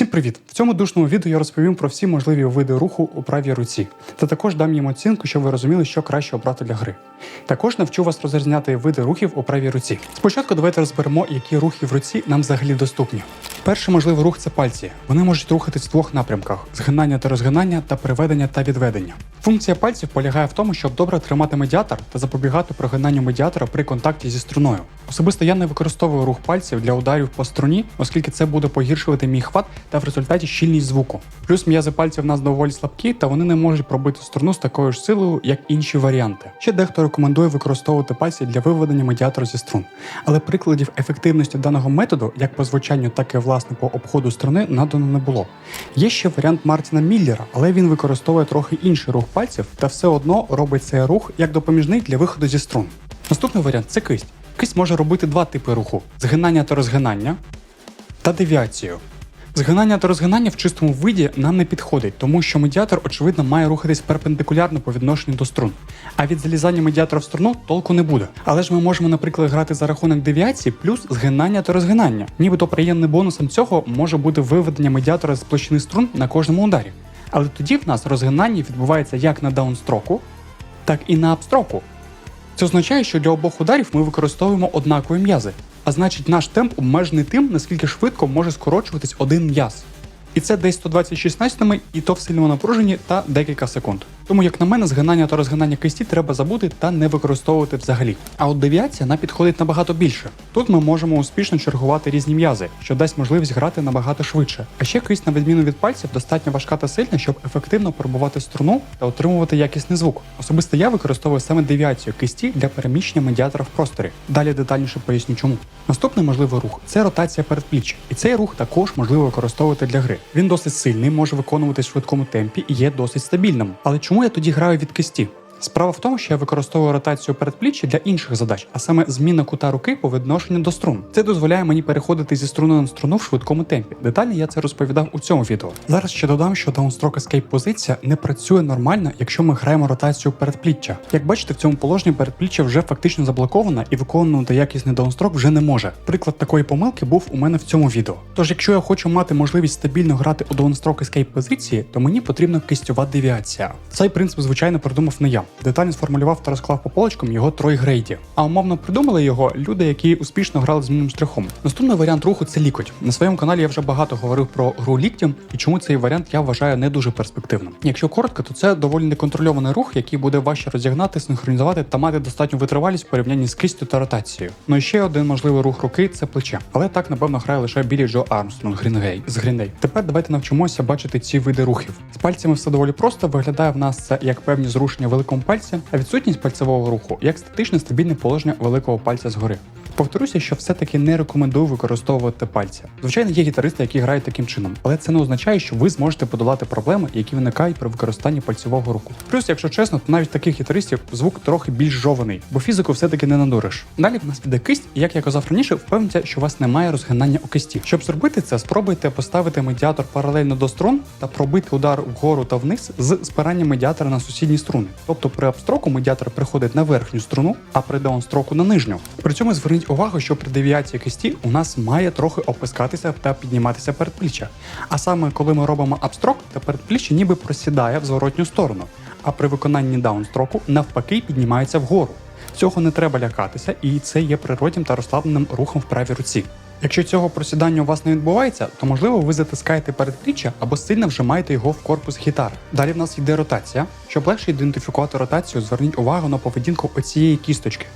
Всім привіт! В цьому душному відео я розповім про всі можливі види руху у правій руці, та також дам їм оцінку, щоб ви розуміли, що краще обрати для гри. Також навчу вас розрізняти види рухів у правій руці. Спочатку давайте розберемо, які рухи в руці нам взагалі доступні. Перший можливий рух це пальці. Вони можуть рухатись в двох напрямках: згинання та розгинання та приведення та відведення. Функція пальців полягає в тому, щоб добре тримати медіатор та запобігати прогинанню медіатора при контакті зі струною. Особисто я не використовую рух пальців для ударів по струні, оскільки це буде погіршувати мій хват та в результаті щільність звуку. Плюс м'язи пальців в нас доволі слабкі, та вони не можуть пробити струну з такою ж силою, як інші варіанти. Ще дехто рекомендує використовувати пальці для виведення медіатора зі струн. Але прикладів ефективності даного методу, як по звучанню, так і власне по обходу струни, надано не було. Є ще варіант Мартіна Міллера, але він використовує трохи інший рух пальців та все одно робить цей рух як допоміжний для виходу зі струн. Наступний варіант це кисть. Кисть може робити два типи руху: згинання та розгинання та девіацію. Згинання та розгинання в чистому виді нам не підходить, тому що медіатор, очевидно, має рухатись перпендикулярно по відношенню до струн. А від залізання медіатора в струну толку не буде. Але ж ми можемо, наприклад, грати за рахунок девіації плюс згинання та розгинання. Нібито приємним бонусом цього може бути виведення медіатора з площини струн на кожному ударі. Але тоді в нас розгинання відбувається як на даунстроку, так і на апстроку. Це означає, що для обох ударів ми використовуємо однакові м'язи, а значить наш темп обмежений тим, наскільки швидко може скорочуватись один м'яз. І це десь 126 і то в сильному напруженні та декілька секунд. Тому, як на мене, згинання та розгинання кисті треба забути та не використовувати взагалі. А от девіація нам підходить набагато більше. Тут ми можемо успішно чергувати різні м'язи, що дасть можливість грати набагато швидше. А ще кисть, на відміну від пальців, достатньо важка та сильна, щоб ефективно пробувати струну та отримувати якісний звук. Особисто я використовую саме девіацію кисті для переміщення медіатора в просторі. Далі детальніше поясню чому. Наступний можливий рух це ротація передпліччя, і цей рух також можливо використовувати для гри. Він досить сильний, може виконуватись в швидкому темпі і є досить стабільним. Але чому я тоді граю від кисті? Справа в тому, що я використовую ротацію передпліччя для інших задач, а саме зміна кута руки по відношенню до струн. Це дозволяє мені переходити зі струни на струну в швидкому темпі. Деталі я це розповідав у цьому відео. Зараз ще додам, що Downstroke Escape позиція не працює нормально, якщо ми граємо ротацію передпліччя. Як бачите, в цьому положенні передпліччя вже фактично заблоковано і виконувати якісний даунстрок вже не може. Приклад такої помилки був у мене в цьому відео. Тож, якщо я хочу мати можливість стабільно грати у Downstroke Escape позиції, то мені потрібна кистьова девіація. Цей принцип, звичайно, придумав не я. Детально сформулював та розклав по полочкам його Трой Грейді. А умовно придумали його люди, які успішно грали змінним штрихом. Наступний варіант руху це лікоть. На своєму каналі я вже багато говорив про гру ліктем і чому цей варіант я вважаю не дуже перспективним. Якщо коротко, то це доволі неконтрольований рух, який буде важче розігнати, синхронізувати та мати достатню витривалість в порівнянні з кистю та ротацією. Ну і ще один можливий рух руки це плече. Але так напевно грає лише Білі Джо Армстронг Грінгей з Гріндей. Тепер давайте навчимося бачити ці види рухів. З пальцями все доволі просто виглядає в нас це як певні зрушення великому пальці, а відсутність пальцевого руху як статичне стабільне положення великого пальця згори. Повторюся, що все-таки не рекомендую використовувати пальця. Звичайно, є гітаристи, які грають таким чином, але це не означає, що ви зможете подолати проблеми, які виникають при використанні пальцевого руху. Плюс, якщо чесно, то навіть таких гітаристів звук трохи більш жований, бо фізику все-таки не надуриш. Далі в нас піде кисть, і як я казав раніше, впевніться, що у вас немає розгинання у кисті. Щоб зробити це, спробуйте поставити медіатор паралельно до струн та пробити удар вгору та вниз з спиранням медіатора на сусідні струни. Тобто при апстроку медіатор приходить на верхню струну, а при даунстроку на нижню. При цьому зверніть увагу, що при девіації кисті у нас має трохи опускатися та підніматися передпліччя. А саме коли ми робимо апстрок, то передпліччя ніби просідає в зворотню сторону, а при виконанні даунстроку навпаки піднімається вгору. Цього не треба лякатися, і це є природнім та розслабленим рухом в правій руці. Якщо цього просідання у вас не відбувається, то можливо ви затискаєте передпліччя або сильно вжимаєте його в корпус гітари. Далі в нас йде ротація. Щоб легше ідентифікувати ротацію, зверніть увагу на поведінку оцієї кісточки.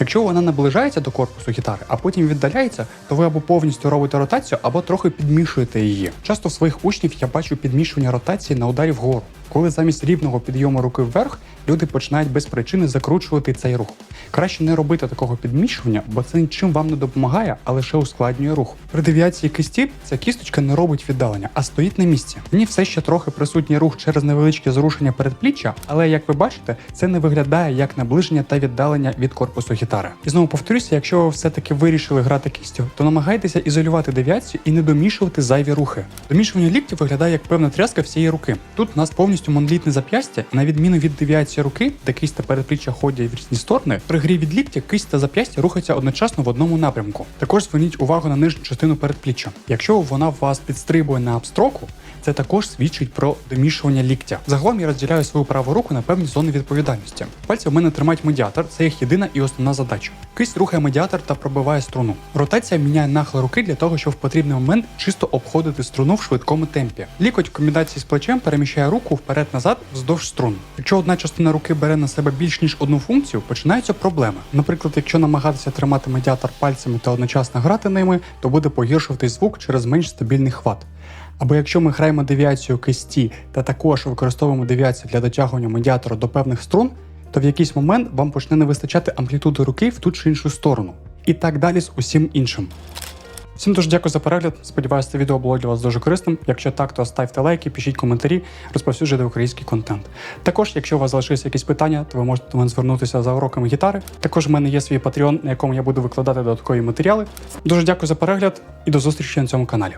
Якщо вона наближається до корпусу гітари, а потім віддаляється, то ви або повністю робите ротацію, або трохи підмішуєте її. Часто в своїх учнів я бачу підмішування ротації на ударі вгору, коли замість рівного підйому руки вверх люди починають без причини закручувати цей рух. Краще не робити такого підмішування, бо це нічим вам не допомагає, а лише ускладнює рух. При девіації кисті ця кісточка не робить віддалення, а стоїть на місці. В ній все ще трохи присутній рух через невеличке зрушення передпліччя, але як ви бачите, це не виглядає як наближення та віддалення від корпусу гітари. І знову повторюся, якщо ви все-таки вирішили грати кістю, то намагайтеся ізолювати девіацію і не домішувати зайві рухи. Домішування ліктів виглядає як певна тряска всієї руки. Тут у нас повністю монолітне зап'ястя, на відміну від девіації руки, де кисть та передпліччя ходять в різні сторони, при грі від ліктя кисть та зап'ястя рухаються одночасно в одному напрямку. Також зверніть увагу на нижню частину передпліччя. Якщо вона вас підстрибує на абстроку, це також свідчить про домішування ліктя. Загалом я розділяю свою праву руку на певні зони відповідальності. Пальці в мене тримають медіатор, це їх єдина і основна задача. Кисть рухає медіатор та пробиває струну. Ротація міняє нахил руки для того, щоб в потрібний момент чисто обходити струну в швидкому темпі. Лікоть в комбінації з плечем переміщає руку вперед-назад вздовж струн. Якщо одна частина руки бере на себе більш ніж одну функцію, починаються проблеми. Наприклад, якщо намагатися тримати медіатор пальцями та одночасно грати ними, то буде погіршувати звук через менш стабільний хват. Або якщо ми граємо девіацію кисті та також використовуємо девіацію для дотягування медіатора до певних струн, то в якийсь момент вам почне не вистачати амплітуди руки в ту чи іншу сторону. І так далі з усім іншим. Всім дуже дякую за перегляд. Сподіваюся, це відео було для вас дуже корисним. Якщо так, то ставте лайки, пишіть коментарі, розповсюджуйте український контент. Також, якщо у вас залишилися якісь питання, то ви можете до мене звернутися за уроками гітари. Також в мене є свій Patreon, на якому я буду викладати додаткові матеріали. Дуже дякую за перегляд і до зустрічі на цьому каналі.